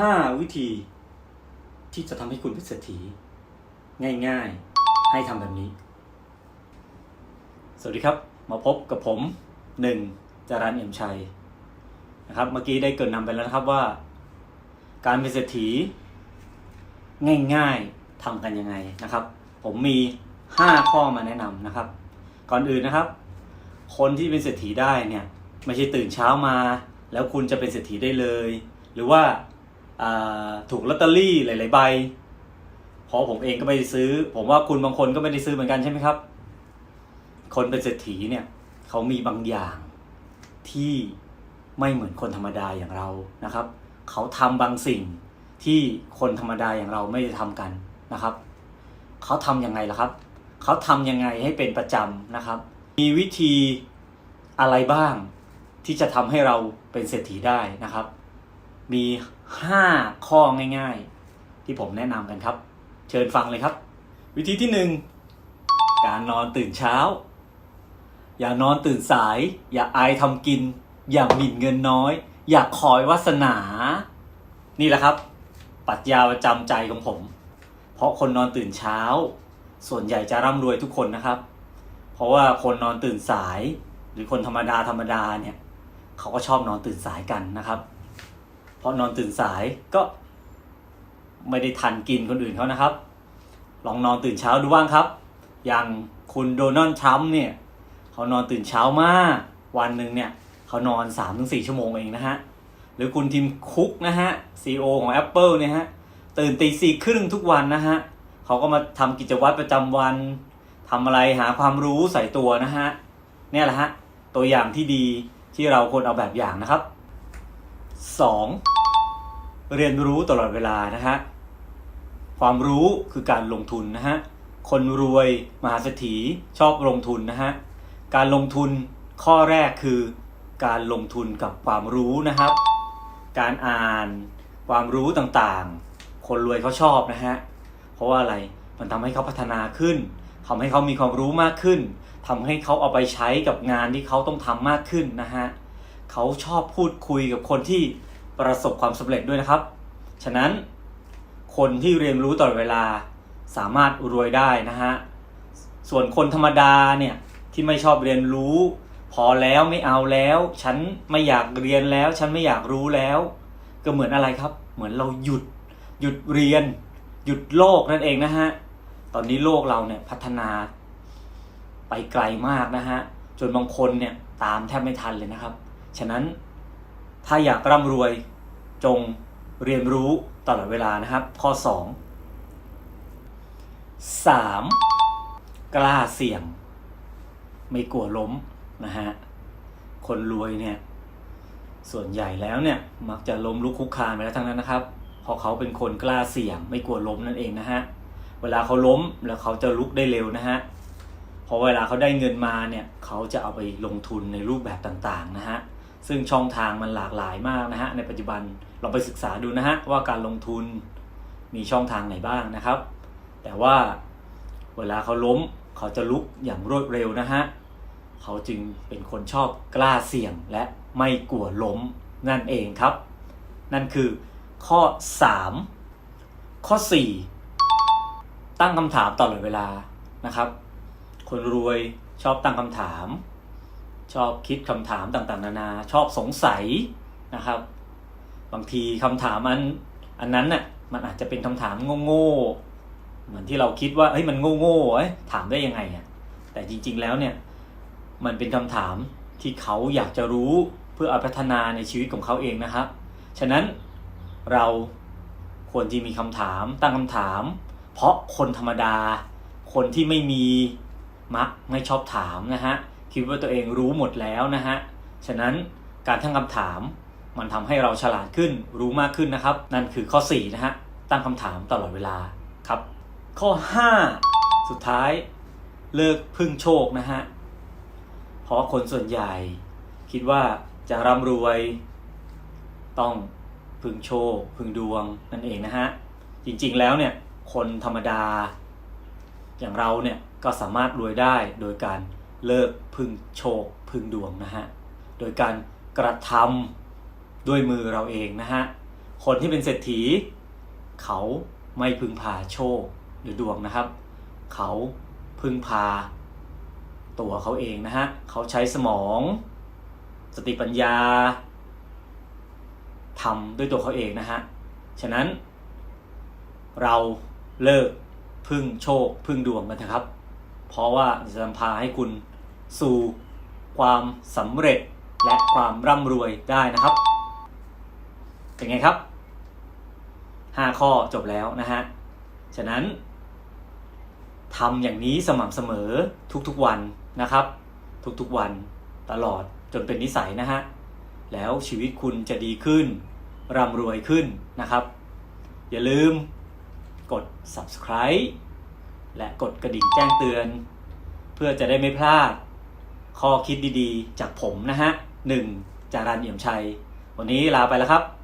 ห้าวิธี ที่จะทำให้คุณเป็นเศรษฐี ง่ายๆ ให้ทำแบบนี้ สวัสดีครับ มาพบกับผมหนึ่งจารันเอี่ยมชัยนะครับ เมื่อกี้ได้เกรินนำไปแล้วนะครับว่า การเป็นเศรษฐี ง่ายๆทำกันยังไงนะครับ ผมมี5ข้อมาแนะนำนะครับ ก่อนอื่นนะครับ คนที่เป็นเศรษฐีได้เนี่ยไม่ใช่ตื่นเช้ามา แล้วคุณจะเป็นเศรษฐีได้เลย หรือว่า ถูกลอตเตอรี่หลายๆใบเพราะผมเองก็ไม่ได้ซื้อ ผมว่าคุณบางคนก็ไม่ได้ซื้อเหมือนกันใช่ไหมครับ คนเป็นเศรษฐีเนี่ยเขามีบางอย่างที่ไม่เหมือนคนธรรมดาอย่างเรานะครับ เขาทำบางสิ่งที่คนธรรมดาอย่างเราไม่ได้ทำกันนะครับ เขาทำยังไงล่ะครับ เขาทำยังไงให้เป็นประจำนะครับ มีวิธีอะไรบ้างที่จะทำให้เราเป็นเศรษฐีได้นะครับ มี 5 ข้อง่ายๆ ที่ผมแนะนำกันครับ เชิญฟังเลยครับ วิธีที่ 1 การนอนตื่นเช้า อย่านอนตื่นสาย อย่าอายทำกิน อย่าหมิ่นเงินน้อย อย่าคอยวาสนา นี่แหละครับปรัชญาประจำใจของผม เพราะคนนอนตื่นเช้า ส่วนใหญ่จะร่ำรวยทุกคนนะครับ เพราะว่าคนนอนตื่นสาย หรือคนธรรมดาธรรมดาเนี่ยเขาก็ชอบนอนตื่นสายกันนะครับ ราะนอนตื่นสายก็ไม่ได้ทันกินคนอื่นเขานะครับ ลองนอนตื่นเช้าดูบ้างครับ อย่างคุณโดนัลด์ทรัมป์เนี่ยเขานอนตื่นเช้ามาก วันหนึ่งเนี่ยเขานอน 3-4 ชั่วโมงเองนะฮะ หรือคุณทิมคุกนะฮะ CEO ของ Apple เนี่ยฮะ ตื่นตีสี่ครึ่งทุกวันนะฮะเขาก็มาทำกิจวัตรประจำวันทำอะไรหาความรู้ใส่ตัวนะฮะเนี่ยแหละฮะ ตัวอย่างที่ดีที่เราควรเอาแบบอย่างนะครับ 2. เรียนรู้ตลอดเวลานะฮะ ความรู้คือการลงทุนนะฮะ คนรวยมหาเศรษฐีชอบลงทุนนะฮะ การลงทุนข้อแรกคือการลงทุนกับความรู้นะครับ การอ่านความรู้ต่างๆ คนรวยเขาชอบนะฮะ เพราะว่าอะไร มันทำให้เขาพัฒนาขึ้นทำให้เขามีความรู้มากขึ้นทำให้เขาเอาไปใช้กับงานที่เขาต้องทำมากขึ้นนะฮะ เขาชอบพูดคุยกับคนที่ ประสบความสำเร็จด้วยนะครับ ฉะนั้นคนที่เรียนรู้ตลอดเวลาสามารถรวยได้นะฮะ ส่วนคนธรรมดาเนี่ยที่ไม่ชอบเรียนรู้ พอแล้วไม่เอาแล้ว ฉันไม่อยากเรียนแล้ว ฉันไม่อยากรู้แล้ว ก็เหมือนอะไรครับ เหมือนเราหยุด หยุดเรียน หยุดโลกนั่นเองนะฮะ ตอนนี้โลกเราเนี่ยพัฒนาไปไกลมากนะฮะ จนบางคนเนี่ยตามแทบไม่ทันเลยนะครับ ฉะนั้น ถ้าอยากร่ำรวยจงเรียนรู้ตลอดเวลานะครับ ข้อ 2 3. กล้าเสี่ยง ไม่กลัวล้มนะฮะคนรวยเนี่ยส่วนใหญ่แล้วเนี่ยมักจะล้มลุกคุกคานไปแล้วทั้งนั้นนะครับเพราะเขาเป็นคนกล้าเสี่ยง ไม่กลัวล้มนั่นเองนะฮะเวลาเขาล้มแล้วเขาจะลุกได้เร็วนะฮะพอเวลาเขาได้เงินมาเนี่ยเขาจะเอาไปลงทุนในรูปแบบต่างๆนะฮะ ซึ่งช่องทางมันหลากหลายมากนะฮะในปัจจุบันลองไปศึกษาดูนะฮะว่าการลงทุนมีช่องทางไหนบ้างนะครับ แต่ว่าเวลาเขาล้มเขาจะลุกอย่างรวดเร็วนะฮะเขาจึงเป็นคนชอบกล้าเสี่ยงและไม่กลัวล้มนั่นเองครับ นั่นคือข้อ 3 ข้อ 4 ตั้งคำถามตลอดเวลานะครับ คนรวยชอบตั้งคำถาม ชอบคิดคำถามต่างๆ นานาชอบสงสัยนะครับ บางทีคำถามอันอันนั้นน่ะมันอาจจะเป็นคำถามโง่ๆเหมือนที่เราคิดว่าเฮ้ยมันโง่ๆเอ้ยถามได้ยังไงอะแต่จริงๆแล้วเนี่ยมันเป็นคำถามที่เขาอยากจะรู้เพื่ออพัฒนาในชีวิตของเขาเองนะครับ ฉะนั้นเราควรที่มีคำถามตั้งคำถาม เพราะคนธรรมดา คนที่ไม่มีมักไม่ชอบถามนะฮะ คิดว่าตัวเองรู้หมดแล้วนะฮะ ฉะนั้นการตั้งคำถามมันทำให้เราฉลาดขึ้นรู้มากขึ้นนะครับ นั่นคือข้อ 4 นะฮะ ตั้งคำถามตลอดเวลาครับ ข้อ 5 สุดท้ายเลิกพึ่งโชคนะฮะ เพราะคนส่วนใหญ่ คิดว่าจะร่ำรวย ต้องพึ่งโชค พึ่งดวงนั่นเองนะฮะ จริงๆแล้วเนี่ยคนธรรมดา อย่างเราเนี่ยก็สามารถรวยได้โดยการ เลิกพึงโชคพึงดวงนะฮะ โดยการกระทำด้วยมือเราเองนะฮะ คนที่เป็นเศรษฐี เขาไม่พึงพาโชคหรือดวงนะครับ เขาพึงพาตัวเขาเองนะฮะ เขาใช้สมอง สติปัญญาทำด้วยตัวเขาเองนะฮะ ฉะนั้น เราเลิกพึ่งโชคพึ่งดวงกันเถอะครับ เพราะว่าจะนำพาให้คุณ สู่ความสำเร็จและความร่ำรวยได้นะครับ เป็นไงครับ 5 ข้อจบแล้วนะฮะ ฉะนั้นทำอย่างนี้สม่ำเสมอทุกๆวันนะครับ ทุกๆวันตลอดจนเป็นนิสัยนะฮะ แล้วชีวิตคุณจะดีขึ้น ร่ำรวยขึ้นนะครับ อย่าลืมกด subscribe และกดกระดิ่งแจ้งเตือน เพื่อจะได้ไม่พลาด ข้อคิดดีๆ จากผมนะฮะหนึ่งจารันเอี่ยมชัย วันนี้ลาไปแล้วครับ